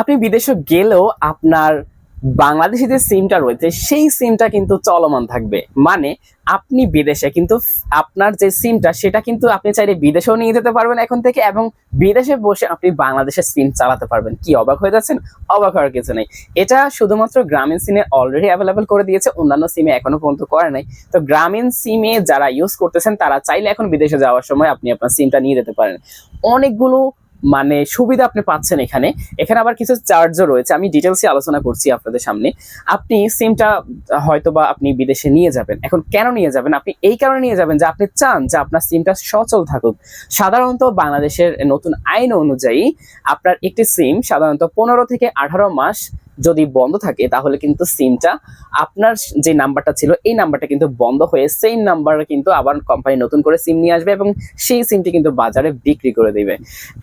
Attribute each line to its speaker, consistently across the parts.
Speaker 1: আপনি বিদেশে গেলেও আপনার বাংলাদেশি যে সিমটা রয়েছে, সেই সিমটা কিন্তু চলমান থাকবে। মানে আপনি বিদেশে কিন্তু আপনার যে সিমটা, সেটা কিন্তু আপনি চাইলে বিদেশেও নিয়ে যেতে পারবেন এখন থেকে এবং বিদেশে বসে আপনি বাংলাদেশের সিম চালাতে পারবেন। কি অবাক হয়ে যাচ্ছেন? অবাক হওয়ার কিছু নেই। এটা শুধুমাত্র গ্রামীণ সিমে অলরেডি অ্যাভেলেবল করে দিয়েছে, অন্যান্য সিমে এখনও পর্যন্ত করে নাই। তো গ্রামীণ সিমে যারা ইউজ করতেছেন, তারা চাইলে এখন বিদেশে যাওয়ার সময় আপনি আপনার সিমটা নিয়ে যেতে পারেন। অনেকগুলো মানে সুবিধা আপনি পাচ্ছেন এখানে। এখানে আবার কিছু চার্জও রয়েছে। আমি ডিটেলসে আলোচনা করছি আপনাদের সামনে। আপনি সিমটা হয়তো বা আপনি বিদেশে নিয়ে যাবেন। এখন কেন নিয়ে যাবেন? আপনি এই কারণে নিয়ে যাবেন যে আপনি চান যে আপনার সিমটা সচল থাকুক। সাধারণত বাংলাদেশের নতুন আইন অনুযায়ী আপনার একটি সিম সাধারণত পনেরো থেকে আঠারো মাস যদি বন্ধ থাকে, তাহলে কিন্তু সিমটা আপনার যে নাম্বারটা ছিল, এই নাম্বারটা কিন্তু বন্ধ হয়ে সেই নাম্বারে কিন্তু আবার কোম্পানি নতুন করে সিম নিয়ে আসবে এবং সেই সিমটি কিন্তু বাজারে বিক্রি করে দেবে।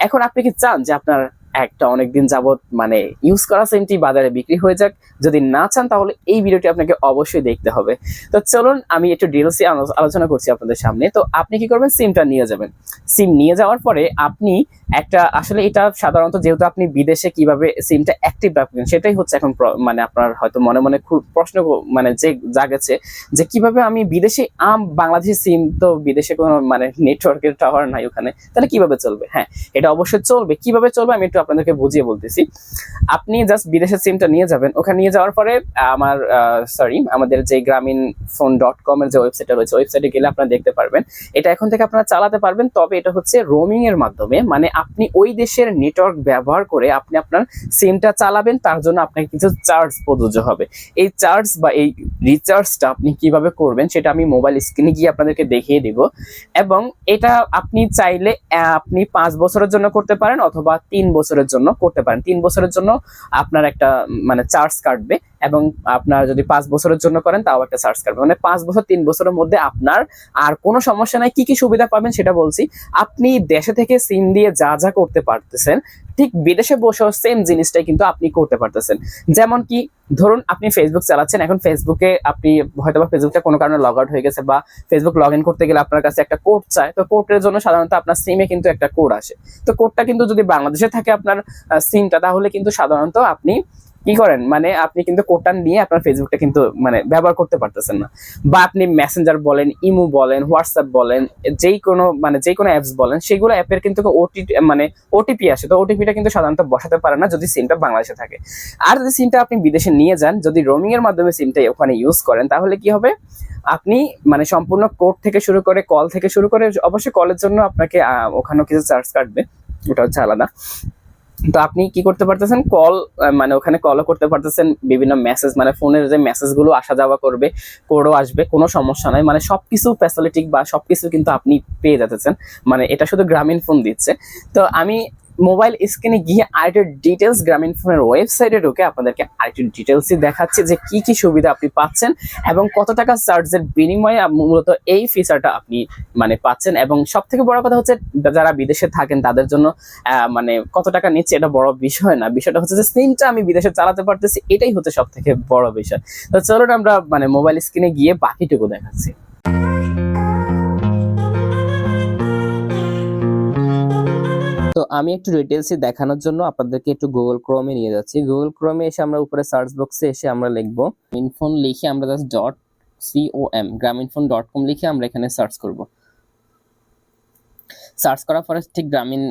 Speaker 1: এখন আপনি কি চান যে আপনার একটা অনেকদিন যাবত মানে ইউজ করা সিমটি বাজারে বিক্রি হয়ে যাক। যদি না চান, তাহলে এই ভিডিওটি আপনাকে অবশ্যই দেখতে হবে। তো চলুন, আমি একটু ডিটেলসে আলোচনা করছি আপনাদের সামনে। তো আপনি কি করবেন? সিমটা নিয়ে যাবেন। সিম নিয়ে যাওয়ার পরে আপনি একটা, আসলে এটা সাধারণত যেহেতু আপনি বিদেশে কীভাবে সিমটা অ্যাক্টিভ রাখবেন, সেটাই হচ্ছে এখন মানে আপনার হয়তো মনে মনে খুব প্রশ্ন মানে যে জাগেছে যে কীভাবে আমি বিদেশে আম, বাংলাদেশি সিম তো বিদেশে কোনো মানে নেটওয়ার্কের টাওয়ার নাই ওখানে, তাহলে কীভাবে চলবে? হ্যাঁ এটা অবশ্যই চলবে। কীভাবে চলবে আমি একটু আপনাদেরকে বুঝিয়ে বলতেছি। আপনি জাস্ট বিদেশের সিমটা নিয়ে যাবেন। ওখানে নিয়ে যাওয়ার পরে, আমার সরি আমাদের যে গ্রামীণ ফোন ডট কম এর যে ওয়েবসাইটটা রয়েছে ওয়েবসাইটে গেলে আপনারা দেখতে পারবেন। এটা এখন থেকে আপনারা চালাতে পারবেন, তবে এটা হচ্ছে রোমিং এর মাধ্যমে। মানে আপনি ওই দেশের নেটওয়ার্ক ব্যবহার করে আপনি আপনার সিমটা চালাবেন, তার জন্য আপনাকে কিছু চার্জ প্রযোজ্য হবে। এই চার্জ বা এই রিচার্জটা আপনি কীভাবে করবেন, সেটা আমি মোবাইল স্ক্রিনে গিয়ে আপনাদেরকে দেখিয়ে দিব। এবং এটা আপনি চাইলে আপনি পাঁচ বছরের জন্য করতে পারেন, অথবা তিন বছরের জন্য করতে পারেন। তিন বছরের জন্য আপনার একটা মানে চার্জ কাটবে এবং আপনার যদি পাঁচ বছরের জন্য করেন তাও একটা চার্জ কাটবে। মানে পাঁচ বছর, তিন বছরের মধ্যে আপনার আর কোনো সমস্যা নাই। কি কি সুবিধা পাবেন সেটা বলছি। আপনি দেশে থেকে সিম দিয়ে যা যা করতে পারতেছেন ঠিক বিদেশে বসেও সেম জিনিসটাই কিন্তু আপনি করতে পারতেছেন। যেমন কি, ধরুন আপনি ফেসবুক চালাচ্ছেন, এখন ফেসবুকে আপনি হয়তো বা ফেসবুকটা কোনো কারণে লগ আউট হয়ে গেছে বা ফেসবুক লগ ইন করতে গেলে আপনার কাছে একটা কোড চায়, তো কোডের জন্য সাধারণত আপনার সিমে কিন্তু একটা কোড আসে। তো কোডটা কিন্তু যদি বাংলাদেশে থাকে আপনার সিমটা তাহলে কিন্তু সাধারণত আপনি কি করেন? মানে আপনি কিন্তু কোডটা নিয়ে আপনার ফেসবুকটা কিন্তু মানে ব্যবহার করতে পারতেছেন না। বা আপনি মেসেঞ্জার বলেন ইমো বলেন হোয়াটসঅ্যাপ বলেন, যেই কোনো মানে যেই কোনো অ্যাপস বলেন, সেগুলো অ্যাপের কিন্তু ওটিপি মানে ওটিপি আসে। তো ওটিপিটা কিন্তু সাধারণত বসাতে পারে না যদি সিমটা বাংলাদেশে থাকে। আর যদি সিমটা আপনি বিদেশে নিয়ে যান, যদি রোমিং এর মাধ্যমে সিমটা ওখানে ইউজ করেন, তাহলে কি হবে? আপনি মানে সম্পূর্ণ কোড থেকে শুরু করে কল থেকে শুরু করে, অবশ্যই কলের জন্য আপনাকে ওখানেও কিছু চার্জ কাটবে। ওটা হচ্ছে আলাদা। তো আপনি কি করতে পারতেছেন? কল মানে ওখানে কলও করতে পারতেছেন, বিভিন্ন মেসেজ মানে ফোনের যে মেসেজগুলো আসা যাওয়া করবে কোডও আসবে, কোনো সমস্যা নাই। মানে সব কিছু ফ্যাসিলিটি বা সব কিছু কিন্তু আপনি পেয়ে যেতেছেন মানে এটা শুধু গ্রামীণ ফোন দিচ্ছে। তো আমি মোবাইল স্ক্রিনে গিয়ে আরেকটু ডিটেলস গ্রামীণ ফোনের ওয়েবসাইটে ঢুকে আপনাদেরকে আরেকটু ডিটেলসই দেখাচ্ছি যে কি কি সুবিধা আপনি পাচ্ছেন এবং কত টাকা চার্জের বিনিময়ে মূলত এই ফিচারটা আপনি মানে পাচ্ছেন এবং সব থেকে বড় কথা হচ্ছে যারা বিদেশে থাকেন তাদের জন্য মানে কত টাকা নিচ্ছে এটা বড় বিষয় না। বিষয়টা হচ্ছে যে সিমটা আমি বিদেশে চালাতে পারতেছি, এটাই হচ্ছে সব থেকে বড় বিষয়। তো চলুন আমরা মানে মোবাইল স্ক্রিনে গিয়ে বাকিটুকু দেখাচ্ছি। আমি একটু ডিটেলসে দেখানোর জন্য আপনাদেরকে একটু গুগল ক্রোমে নিয়ে যাচ্ছি। গুগল ক্রোমে এসে আমরা উপরে সার্চ বক্সে এসে আমরা লিখব ইনফোন লিখে আমরা just dot COM Grameen phone dot com লিখে আমরা এখানে সার্চ করব। সার্চ করার পরে ঠিক গ্রামীণ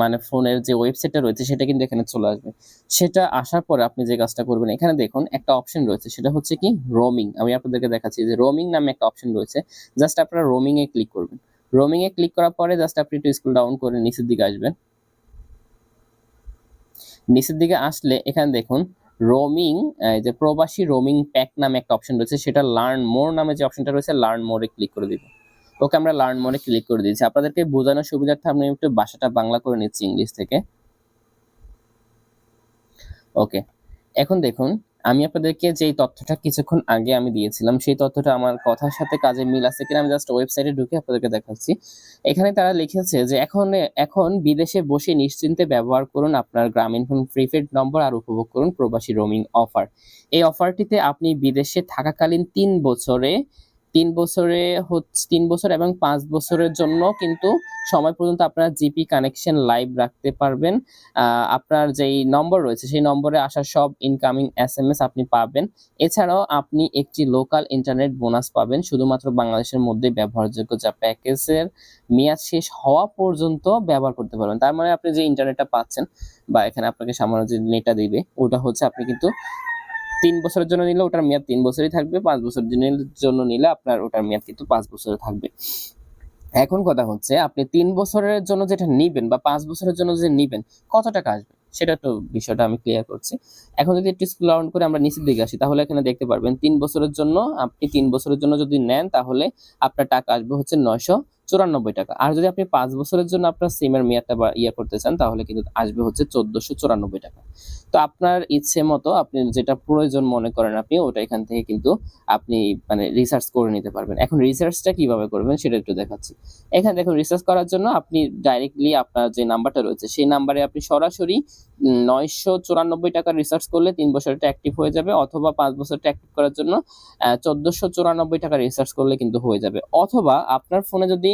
Speaker 1: মানে ফোনের যে ওয়েবসাইটটা রয়েছে সেটা কিন্তু এখানে চলে আসবে। সেটা আসার পরে আপনি যে কাজটা করবেন, এখানে দেখুন একটা অপশন রয়েছে, সেটা হচ্ছে কি রোমিং আমি আপনাদেরকে দেখাচ্ছি যে রোমিং নামে একটা অপশন রয়েছে জাস্ট আপনারা রোমিং এ ক্লিক করবেন। রোমিং এ ক্লিক করার পরে জাস্ট আপনি একটু স্ক্রল ডাউন করে নিচের দিকে আসবেন। নিচের দিকে আসলে এখানে দেখুন রোমিং যে প্রবাসী রোমিং প্যাক নামে একটা অপশন রয়েছে, সেটা লার্ন মোর নামে যে অপশনটা রয়েছে লার্ন মোরে ক্লিক করে দিব। ওকে, আমরা লার্ন মোরে ক্লিক করে দিয়েছি। আপনাদেরকে বোঝানোর সুবিধার্থে আমি একটু ভাষাটা বাংলা করে নিচ্ছি ইংলিশ থেকে। ওকে, এখন দেখুন আমি আপনাদেরকে যেই তথ্যটা কিছুক্ষণ আগে আমি দিয়েছিলাম, সেই তথ্যটা আমার কথার সাথে কাজে মিল আছে কিনা আমি জাস্ট ওয়েবসাইটে ঢুকে আপনাদেরকে দেখাচ্ছি। এখানে তারা লিখেছে যে, এখন এখন বিদেশে বসে নিশ্চিন্তে ব্যবহার করুন আপনার গ্রামীণ ফোন প্রিপেড নম্বর আর উপভোগ করুন প্রবাসী রোমিং অফার এই অফারটিতে আপনি বিদেশে থাকাকালীন তিন বছরে তিন বছরে হচ্ছে তিন বছর এবং পাঁচ বছরের জন্য কিন্তু সময় পর্যন্ত আপনারা জিপি কানেকশন লাইভ রাখতে পারবেন। আপনার যেই নম্বর রয়েছে, সেই নম্বরে আসা সব ইনকামিং এস এম এস আপনি পাবেন। এছাড়াও আপনি একটি লোকাল ইন্টারনেট বোনাস পাবেন, শুধুমাত্র বাংলাদেশের মধ্যে ব্যবহারযোগ্য যা প্যাকেজের মেয়াদ শেষ হওয়া পর্যন্ত ব্যবহার করতে পারবেন। তার মানে আপনি যে ইন্টারনেটটা পাচ্ছেন বা এখানে আপনাকে সামান্য যে নেটটা দিবে, ওটা হচ্ছে আপনি কিন্তু তিন বছরের জন্য নিলে ওটার মেয়াদ তিন বছরই থাকবে, পাঁচ বছরের জন্য- নিলে আপনার ওটার মেয়াদ কিন্তু পাঁচ বছরে থাকবে। এখন কথা হচ্ছে, আপনি তিন বছরের জন্য যেটা নিবেন বা পাঁচ বছরের জন্য যে নিবেন, কত টাকা আসবে? সেটা তো বিষয়টা আমি ক্লিয়ার করছি। এখন যদি একটু স্কুল করে আমরা নিচের দিকে আসি, তাহলে এখানে দেখতে পারবেন, তিন বছরের জন্য আপনি তিন বছরের জন্য যদি নেন, তাহলে আপনার টাকা আসবে হচ্ছে নয়শো চুরানব্বই টাকা। আর যদি আপনি পাঁচ বছরের জন্য আপনার সিমের মেয়াদটা বা ইয়ে করতে চান, তাহলে কিন্তু আসবে হচ্ছে চোদ্দশো চুরানব্বই টাকা। তো আপনার ইচ্ছে মতো আপনি যেটা প্রয়োজন মনে করেন আপনি, ওটা এখান থেকে কিন্তু আপনি মানে রিসার্চ করে নিতে পারবেন। এখন রিসার্চটা কীভাবে করবেন সেটা একটু দেখাচ্ছি। এখানে দেখুন রিসার্চ করার জন্য আপনি ডাইরেক্টলি আপনার যে নাম্বারটা রয়েছে, সেই নাম্বারে আপনি সরাসরি নয়শো চুরানব্বই টাকা রিসার্চ করলে তিন বছরটা অ্যাক্টিভ হয়ে যাবে, অথবা পাঁচ বছরটা অ্যাক্টিভ করার জন্য চোদ্দশো চুরানব্বই টাকা রিসার্চ করলে কিন্তু হয়ে যাবে। অথবা আপনার ফোনে যদি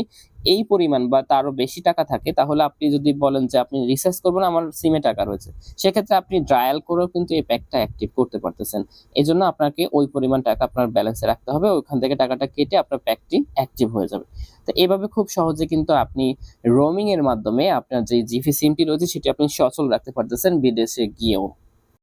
Speaker 1: এই পরিমাণ বা তারও বেশি টাকা থাকে, তাহলে আপনি যদি বলেন যে আপনি রিসার্চ করবেন, আমার সিমে টাকা রয়েছে। সেক্ষেত্রে আপনি ট্রায়াল করেও কিন্তু এই প্যাকটা অ্যাক্টিভ করতে পারতেছেন। এই জন্য আপনাকে ওই পরিমাণ টাকা আপনার ব্যালেন্সে রাখতে হবে, ওইখান থেকে টাকাটা কেটে আপনার প্যাকটি অ্যাক্টিভ হয়ে যাবে। তো এভাবে খুব সহজে কিন্তু আপনি রোমিং এর মাধ্যমে আপনার যে জিপি সিমটি রয়েছে, সেটি আপনি সচল রাখতে পারতেছেন বিদেশে গিয়েও।